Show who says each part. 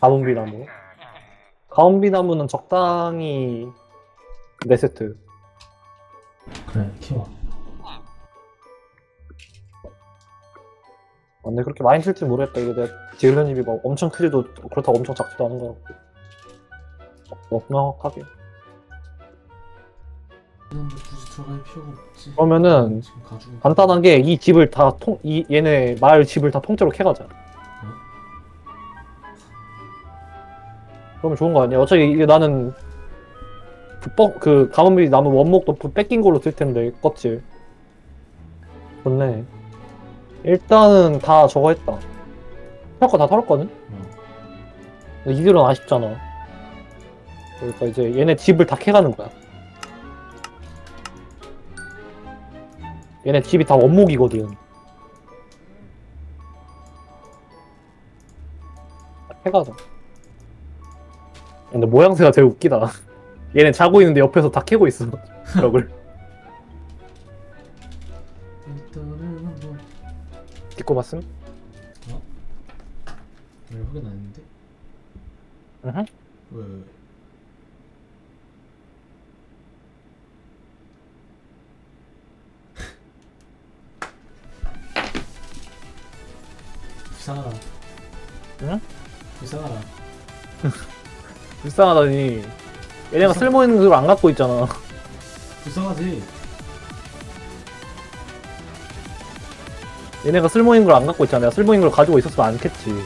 Speaker 1: 가문비 나무. 가문비 나무는 적당히 4세트.
Speaker 2: 그래 키워
Speaker 1: 아, 근데 그렇게 많이 쓸줄 모르겠다. 이게 내가 지으려는 입이 막 엄청 크지도 그렇다고 엄청 작지도 않은 거 같고. 넉넉하게.
Speaker 2: 이런데 굳이 들어갈 필요가 없지
Speaker 1: 그러면은
Speaker 2: 지금 가지고
Speaker 1: 간단하게 이 집을 다 통, 이, 얘네 마을 집을 다 통째로 캐가자. 그러면 좋은 거 아니야? 어차피 이게 나는 그, 뻥, 그 가문비 나무 원목도 부- 뺏긴 걸로 쓸 텐데 껍질. 좋네. 일단은 다 저거 했다. 평가 다 털었거든?
Speaker 2: 어.
Speaker 1: 근데 이 길은 아쉽잖아. 그러니까 이제 얘네 집을 다 캐가는 거야. 얘네 집이 다 원목이거든. 다 캐가자. 근데 모양새가 제일 웃기다. 얘네 자고 있는데 옆에서 다 캐고 있어. 벽을.
Speaker 2: 일단은 한번
Speaker 1: 딛고 봤음?
Speaker 2: 왜 확인 안 했는데?
Speaker 1: 으흠.
Speaker 2: 왜, 왜? 불쌍하다.
Speaker 1: 응?
Speaker 2: 불쌍하다.
Speaker 1: 불쌍하다니. 얘네가 쓸모 있는 걸안 갖고 있잖아.
Speaker 2: 불쌍하지?
Speaker 1: 얘네가 쓸모 있는 걸 안 갖고 있잖아. 내가 쓸모 있는 걸 가지고 있었으면 안 캤지.